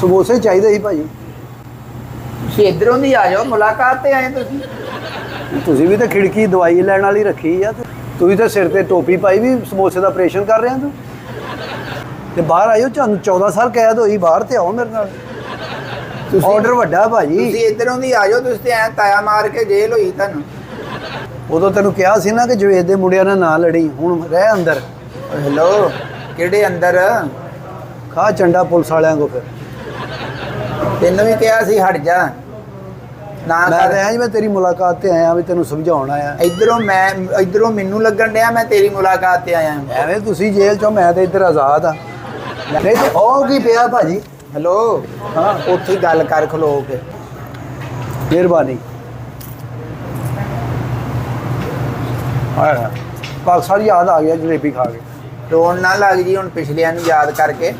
ਸਮੋਸੇ ਚਾਹੀਦੇ ਸੀ ਭਾਜੀ ਤੁਸੀਂ ਇਧਰੋਂ ਦੀ ਆ ਜਾਓ ਮੁਲਾਕਾਤ ਤੇ ਆਏ ਤੁਸੀਂ। ਤੁਸੀਂ ਵੀ ਤਾਂ ਖਿੜਕੀ ਦਵਾਈ ਲੈਣ ਵਾਲੀ ਰੱਖੀ ਆ ਤੁਸੀਂ ਤਾਂ ਸਿਰ ਤੇ ਟੋਪੀ ਪਾਈ ਵੀ ਸਮੋਸੇ ਦਾ ਆਪਰੇਸ਼ਨ ਕਰ ਰਿਹਾ ਤੂੰ। ਤੇ ਬਾਹਰ ਆਇਓ ਤੁਹਾਨੂੰ 14 ਸਾਲ ਕੈਦ ਹੋਈ ਬਾਹਰ ਤੇ ਆਓ ਮੇਰੇ ਨਾਲ। ਆਰਡਰ ਵੱਡਾ ਭਾਜੀ। ਤੁਸੀਂ ਇਧਰੋਂ ਦੀ ਆ ਜਾਓ ਤੁਸੀਂ ਤੇ ਐ ਤਾਇਆ ਮਾਰ ਕੇ ਜੇਲ੍ਹ ਹੋਈ ਤੁਹਾਨੂੰ। ਉਦੋਂ ਤੈਨੂੰ ਕਿਹਾ ਸੀ ਨਾ ਕਿ ਜਵੇਦ ਦੇ ਮੁੰਡਿਆਂ ਨਾਲ ਨਾ ਲੜੀ ਹੁਣ ਰਹਿ ਅੰਦਰ। ਹੈਲੋ ਕਿਹੜੇ ਅੰਦਰ? ਖਾ ਚੰਡਾ ਪੁਲਿਸ ਵਾਲਿਆਂ ਕੋ ਫਿਰ। ਤੈਨੂੰ ਵੀ ਕਿਹਾ ਸੀ ਹਟ ਜਾ। ਨਾ ਮੈਂ ਕਰ। ਤਾਂ ਜੀ ਮੈਂ ਤੇਰੀ ਮੁਲਾਕਾਤ ਤੇ ਆਇਆ ਵੀ ਤੈਨੂੰ ਸਮਝਾਉਣ ਆਇਆ। ਇਧਰੋਂ ਮੈਂ ਇਧਰੋਂ ਮੈਨੂੰ ਲੱਗਣ ਡਿਆ ਮੈਂ ਤੇਰੀ ਮੁਲਾਕਾਤ ਤੇ ਆਇਆ। ਐਵੇਂ ਤੁਸੀਂ ਜੇਲ੍ਹ ਚੋਂ ਮੈਂ ਤੇ ਇੱਧਰ ਆਜ਼ਾਦ ਆ। ਨਹੀਂ ਤੇ ਉਹ ਕੀ ਪਿਆ ਭਾਜੀ? ਹੈਲੋ? ਹਾਂ ਉੱਥੇ ਹੀ ਗੱਲ ਕਰ ਖਲੋ ਕੇ। ਮਿਹਰਬਾਨੀ। ਆਇਆ। ਪਾਕਿਸਤਾਨ ਯਾਦ ਆ ਗਿਆ ਜਲੇਬੀ ਖਾ ਕੇ। ਰੋਣ ਨਾ ਲੱਗ ਜੀ ਹੁਣ ਪਿਛਲਿਆਂ ਨੂੰ ਯਾਦ ਕਰਕੇ।